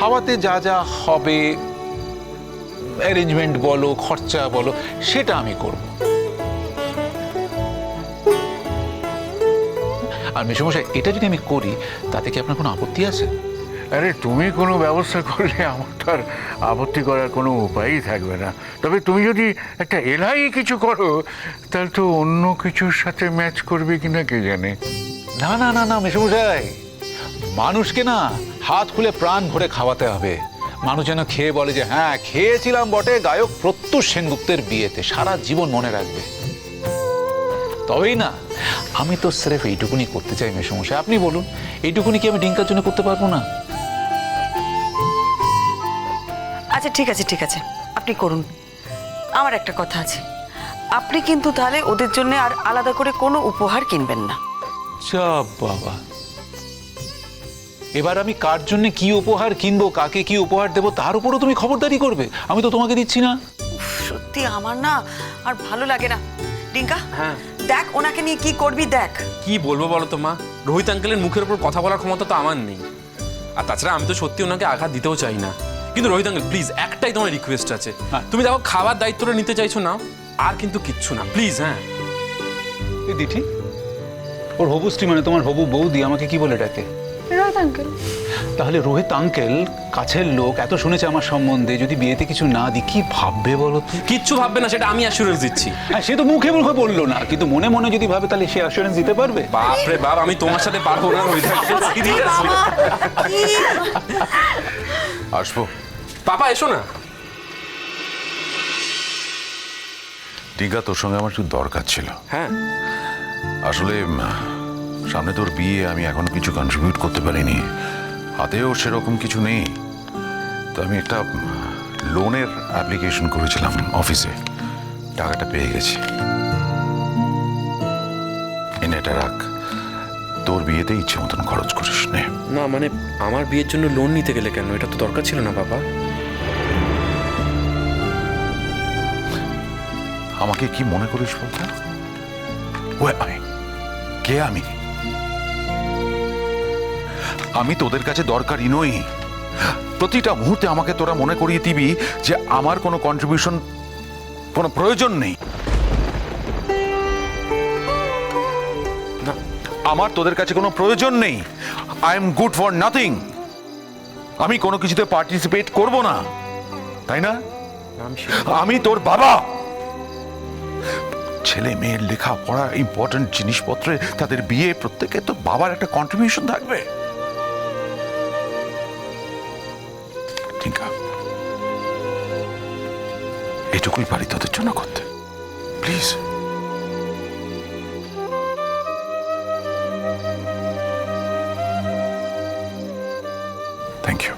খাওয়াতে যা যা হবে অ্যারেঞ্জমেন্ট বলো খরচা বলো সেটা আমি করব। আর মেসমশাই এটা যদি আমি করি তাতে কি আপনার কোনো আপত্তি আছে? আরে তুমি কোনো ব্যবস্থা করলে আমার তো আর আপত্তি করার কোনো উপায়ই থাকবে না। তবে তুমি যদি একটা এলাই কিছু করো তাহলে তো অন্য কিছুর সাথে ম্যাচ করবে কিনা কে জানে? না না না না মেসমশাই মানুষকে না হাত খুলে প্রাণ ভরে খাওয়াতে হবে। মানুষ যেন খেয়ে বলে যে হ্যাঁ খেয়েছিলাম বটে গায়ক প্রত্যুষ সেনগুপ্তের বিয়েতে সারা জীবন মনে রাখবে। তবেই না আমি তো স্রেফ এইটুকুনি করতে চাই মেসমশাই। আপনি বলুন এইটুকুনি কি আমি ডিঙ্কার জন্য করতে পারব না? আচ্ছা ঠিক আছে ঠিক আছে। আপনি করুন। আমার একটা কথা আছে। আপনি কিন্তু তাহলে ওদের জন্য আর আলাদা করে কোনো উপহার কিনবেন না। যা বাবা। এবার আমি কার জন্য কি উপহার কিনবো কাকে কি উপহার দেবো তার উপরও তুমি খবরদারি করবে। আমি তো তোমাকে দিচ্ছি না। সত্যি আমার না আর ভালো লাগে না। ডিঙ্কা হ্যাঁ। দেখ ওনাকে নিয়ে কি করবি দেখ। কি বলব বলো তো মা? রোহিত আঙ্কেলের মুখের উপর কথা বলার ক্ষমতা তো আমার নেই। আর তাছাড়া আমি তো সত্যি ওনাকে আঘাত দিতেও চাই না। কিন্তু রোহিত আঙ্কেল প্লিজ একটাই তোমার রিকোয়েস্ট আছে। হ্যাঁ। তুমি দেখো খাবার দায়িত্বটা নিতে চাইছো না আর কিন্তু কিচ্ছু না। প্লিজ হ্যাঁ। এই দিঠি ওর হবু স্ত্রী মানে তোমার হবু বৌদি আমাকে কি বলে ডাকে? রোহিত আঙ্কেল তাহলে রোহিত আঙ্কেল কাছের লোক এত শুনেছে আমার সম্বন্ধে যদি বিয়েতে কিছু না দিই কি ভাববে বলো তো? কিচ্ছু ভাববে না সেটা আমি অ্যাসুরেন্স দিচ্ছি। হ্যাঁ সে তো মুখে মুখে বলল না কিন্তু মনে মনে যদি ভাবে তাহলে সে অ্যাসুরেন্স দিতে পারবে? বাপরে বাপ আমি তোমার সাথে পারব না রোহিত আসব। পাপা এসো না। টিকা তোর সঙ্গে আমার একটু দরকার ছিল। হ্যাঁ। আসলে সামনে তোর বিয়ে আমি এখনও কিছু কন্ট্রিবিউট করতে পারিনি। হাতেও সেরকম কিছু নেই। তো আমি একটা লোনের অ্যাপ্লিকেশন করেছিলাম অফিসে টাকাটা পেয়ে গেছি। এনে এটা রাখ। তোর বিয়েতে ইচ্ছে মতন খরচ করিস নে। না মানে আমার বিয়ের জন্য লোন নিতে গেলে কেন? এটা তো দরকার ছিল না বাবা। আমাকে কি মনে করিস বলতে? কে আমি? আমি তোদের কাছে দরকারি নই। প্রতিটা মুহূর্তে আমাকে তোরা মনে করিয়ে দিবি যে আমার কোনো কন্ট্রিবিউশন কোনো প্রয়োজন নেই। আমার তোদের কাছে কোনো প্রয়োজন নেই। I am good for nothing আমি কোনো কিছুতে পার্টিসিপেট করব না। তাই না? আমি তোর বাবা। ছেলে মেয়ের লেখা পড়া ইম্পর্টেন্ট জিনিসপত্রে তাদের বিয়ে প্রত্যেকে তো বাবার একটা কন্ট্রিবিউশন থাকবে। এটুকুই পারি তোদের জন্য করতে। প্লিজ থ্যাংক ইউ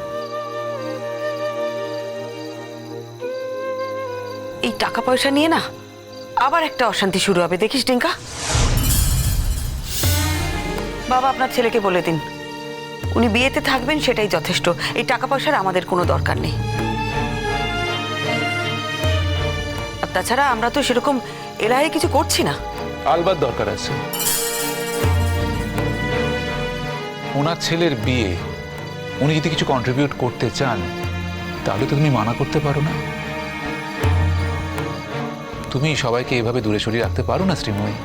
এই টাকা পয়সা নিয়ে না, আবার একটা অশান্তি শুরু হবে। দেখিস ডিঙ্কা। বাবা আপনার ছেলেকে বলে দিন। উনি বিয়েতে থাকবেন, সেটাই যথেষ্ট। এই টাকা পয়সার আমাদের কোনো দরকার নেই। তাছাড়া আমরা তো সেরকম এলাহে কিছু করছি না। আলবাত দরকার আছে। ওনার ছেলের বিয়ে উনি যদি কিছু কন্ট্রিবিউট করতে চান তাহলে তো তুমি মানা করতে পারো না। তুমি সবাইকে এভাবে দূরে সরিয়ে রাখতে পারো না শ্রীময়ী।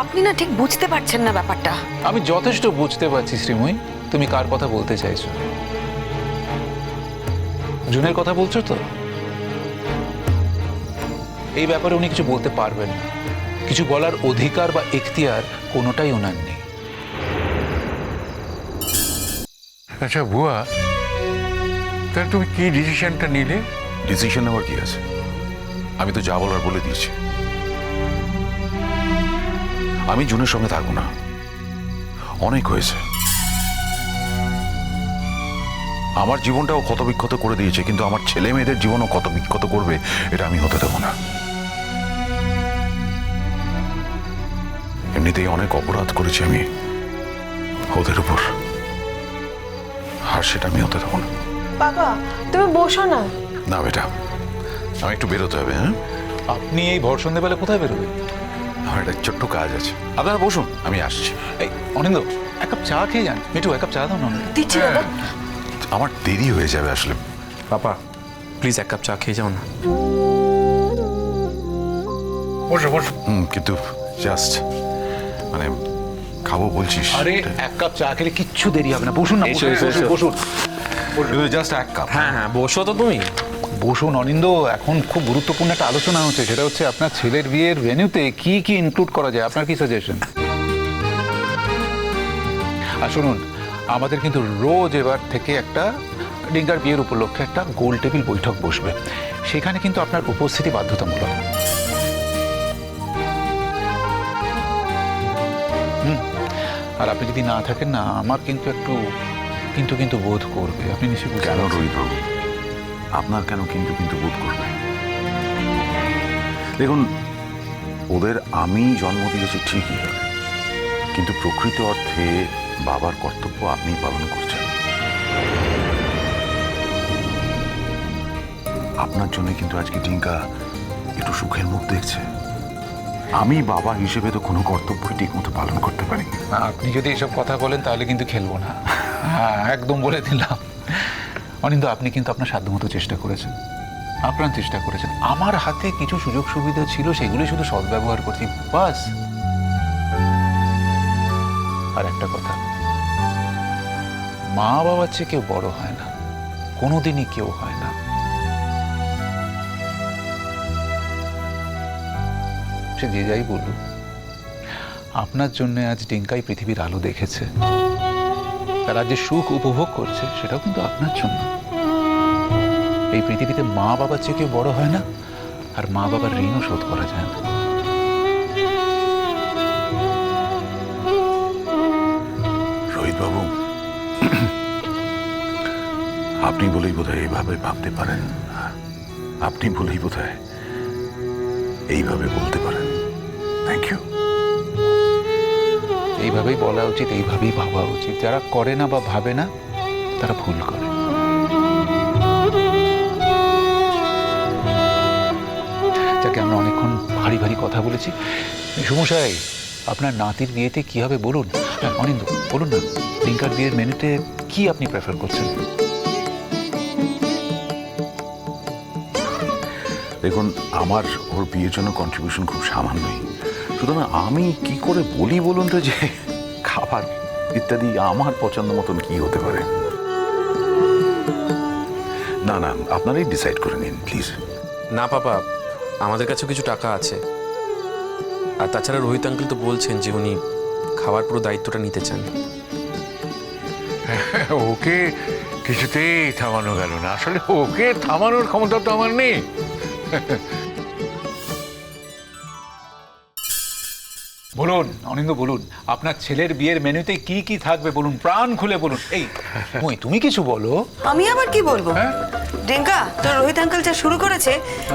আপনি না ঠিক বুঝতে পারছেন না ব্যাপারটা। আমি যথেষ্ট বুঝতে পারছি শ্রীময়ী। তুমি কার কথা বলতে চাইছো? জুনের কথা বলছো তো? এই ব্যাপারে উনি কিছু বলতে পারবেন না। কিছু বলার অধিকার বা এখতিয়ার কোনোটাই ওনার নেই। আচ্ছা বুয়া তাহলে তুমি কি ডিসিশনটা নিলে? ডিসিশন নেওয়ার কি আছে? আমি তো যা বলার বলে দিয়েছি। আমি জুনের সঙ্গে থাকব না। অনেক হয়েছে। আমার জীবনটাও ক্ষত বিক্ষত করে দিয়েছে কিন্তু আমার ছেলে মেয়েদের জীবনও ক্ষত বিক্ষত করবে এটা আমি হতে দেবো না। এমনিতেই অনেক অপরাধ করেছি আমি। ওদের উপর। আর সেটা আমি হতে দেবো না। বাবা তুমি বসো না। না বেটা আমি একটু বেরোতে হবে হ্যাঁ? আপনি এই ভর সন্ধ্যেবেলা কোথায় বেরোবেন? আমার একটা ছোট্ট কাজ আছে। আপনারা বসুন আমি আসছি। এই অনিন্দ এক কাপ চা খেয়ে যান। মিঠু এক কাপ চা দাও না দিচ্ছি দাদা আমার দেরি হয়ে যাবে আসলে। পাপা প্লিজ এক কাপ চা খেয়ে যাও না। বসো বসো। হুম কিন্তু জাস্ট মানে খাব বলছিস? আরে এক কাপ চা খেলে কিচ্ছু দেরি হবে না। বসুন না এসো, বসুন, এসো, বসুন, এসো। বসুন। জাস্ট এক কাপ। হ্যাঁ হ্যাঁ বসো তো তুমি। বসুন অনিন্দ এখন খুব গুরুত্বপূর্ণ একটা আলোচনা হচ্ছে সেটা হচ্ছে আপনার ছেলের বিয়ের ভেন্যুতে কি কি ইনক্লুড করা যায়? আপনার কি সাজেশন আর শুনুন আমাদের কিন্তু রোজ এবার থেকে একটা ডিঙ্গার বিয়ের উপলক্ষে একটা গোল টেবিল বৈঠক বসবে। সেখানে কিন্তু আপনার উপস্থিতি বাধ্যতামূলক। আর আপনি যদি না থাকেন না আমার কিন্তু একটু কিন্তু কিন্তু বোধ করবে। আপনি নিশ্চয়ই কেন পারছেন। রোহিত বাবু? আপনার কেন কিন্তু কিন্তু বোধ করবে? দেখুন ওদের আমি জন্ম দিয়েছি ঠিকই কিন্তু প্রকৃত অর্থে বাবার কর্তব্য আপনি পালন করছেন। আপনার জন্য কিন্তু আজকে টিঙ্কা একটু সুখের মুখ দেখছে। আমি বাবা হিসেবে তো কোনো কর্তব্যই ঠিক মতো পালন করতে পারি আপনি যদি এসব কথা বলেন, তাহলে কিন্তু খেলব না। হ্যাঁ একদম বলে দিলাম। অনিন্দ, আপনি কিন্তু আপনার সাধ্যমতো চেষ্টা করেছেন। আপ্রাণ চেষ্টা করেছেন। আমার হাতে কিছু সুযোগ সুবিধা ছিল, সেগুলি শুধু সদ্ব্যবহার করছি, বাস। আর একটা কথা। মা বাবার চেয়ে কেউ বড় হয় না। কোনোদিনই কেউ হয় না। সে যে যাই বলুক। আপনার জন্য আজ ডিঙ্কাই পৃথিবীর আলো দেখেছে। তারা যে সুখ উপভোগ করছে, সেটাও কিন্তু আপনার জন্য। এই পৃথিবীতে মা বাবার চেয়ে কেউ বড় হয় না, আর মা বাবার ঋণও শোধ করা যায় না। বাবু আপনি বলেই বোধহয় এইভাবে ভাবতে পারেন। আপনি বলেই বোধ হয় এইভাবে বলতে পারেন। এইভাবেই বলা উচিত, এইভাবেই ভাবা উচিত। যারা করে না বা ভাবে না, তারা ভুল করে। যাকে আমরা অনেকক্ষণ ভারী ভারী কথা বলেছি সমস্যায় আপনার নাতির বিয়েতে কি হবে বলুন? অনিন্দ, বলুন না, রিঙ্কার বিয়ের মেনুতে কি আপনি প্রেফার করছেন? দেখুন, আমার ওর বিয়ের জন্য কন্ট্রিবিউশন খুব সামান্যই। সুতরাং আমি কি করে বলি বলুন তো যে খাবার ইত্যাদি আমার পছন্দ মতন কি হতে পারে? না না আপনারাই ডিসাইড করে নিন প্লিজ না পাপা আমাদের কাছেও কিছু টাকা আছে। আর তাছাড়া রোহিত আঙ্কেল তো বলছেন যে উনি খাবার পুরো দায়িত্বটা নিতে চান। ওকে কিছুতেই থামানো গেল না। আসলে ওকে থামানোর ক্ষমতা তো আমার নেই। বলুন অনিন্দ বলুন আপনার ছেলের বিয়ের মেনুতে কি কি থাকবে বলুন প্রাণ খুলে বলুন। এই মই তুমি কিছু বলো। আমি আবার কি বলব? হ্যাঁ? ডিঙ্কা তোর রোহিত আঙ্কেল যা শুরু করেছে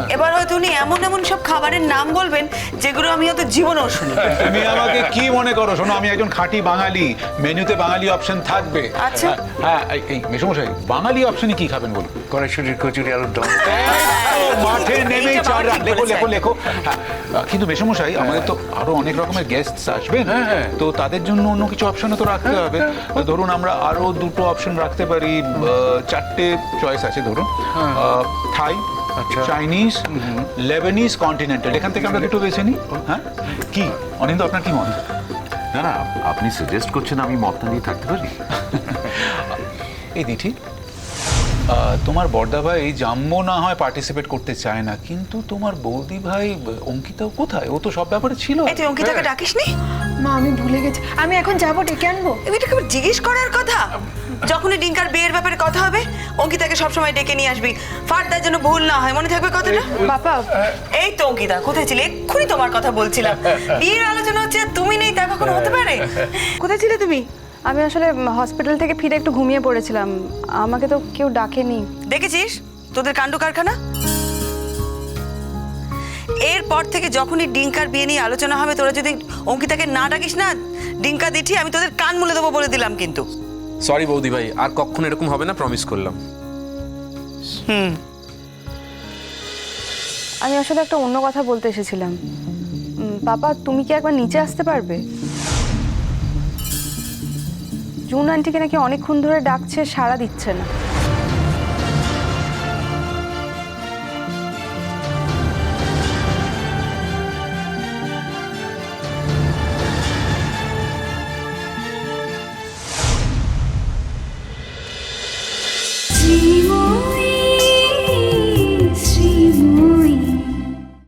এবার হয়তো উনি এমন এমন সব খাবারের নাম বলবেন যেগুলো আমি হয়তো জীবনেও শুনি তুমি আমাকে কি মনে করো? শোনো আমি একজন খাঁটি বাঙালি। মেনুতে বাঙালি অপশন থাকবে। আচ্ছা। হ্যাঁ এই- মেসমশাই বাঙালি অপশনে কি খাবেন বলুন? কড়াইশুটির কচুরি আলুর দম। মাঠে নেমেই চার লেখো লেখো লেখো। হ্যাঁ, কিন্তু মেসমশাই আমাদের তো আরও অনেক রকমের গেস্ট আসবেন হ্যাঁ, হ্যাঁ। তো তাদের জন্য অন্য কিছু অপশনও তো রাখতে হবে। ধরুন আমরা আরও দুটো অপশন রাখতে পারি চারটে চয়েস আছে ধরুন। থাই আচ্ছা। চাইনিজ লেবানিজ কন্টিনেন্টাল এখান থেকে আমরা দুটো বেছে নিই। হ্যাঁ? কি? অনিন্দ আপনার কি মনে না না আপনি সাজেস্ট করছেন আমি মতটা দিয়ে থাকতে পারি? এই দিঠি। তোমার বর্দা ভাই জাম্বো না হয় পার্টিসিপেট করতে চায় না কিন্তু তোমার বৌদি ভাই অঙ্কিতাও কোথায়? ও তো সব ব্যাপারে ছিল। এই তুই অঙ্কিতাকে ডাকিস নি মা আমি ভুলে গেছি। আমি এখন যাব ডেকে আনব। এটাকে জিজ্ঞেস করার কথা? যখনই ডিঙ্কার বিয়ের ব্যাপারে কথা হবে অঙ্কিতাকে সবসময় ডেকে নিয়ে আসবি। ফার্দার যেন ভুল না হয় মনে থাকবে কথাটা? বাবা। এই তো অঙ্কিতা কোথায় ছিলে? এক্ষুনি তোমার কথা বলছিলাম। বিয়ের আলোচনা হচ্ছে তুমি নেই তা কখনো হতে পারে? কোথায় ছিলে তুমি? আমি আসলে হসপিটাল থেকে ফিরে একটু ঘুমিয়ে পড়েছিলাম। আমাকে তো কেউ ডাকেনি। দেখেছিস? তোদের কাণ্ড কারখানা? এরপর থেকে যখনই ডিঙ্কার বিয়ে নিয়ে আলোচনা হবে তোরা যদি অঙ্কিতাকে না ডাকিস না ডিঙ্কা দিঠি আমি তোদের কান মুলে দেবো বলে দিলাম কিন্তু। সরি বৌদি ভাই আর কখনো এরকম হবে না প্রমিস করলাম। হুম। আমি আসলে একটা অন্য কথা বলতে এসেছিলাম। পাপা তুমি কি একবার নিচে আসতে পারবে? জুন আন্টিকে নাকি অনেকক্ষণ ধরে ডাকছে সাড়া দিচ্ছে না।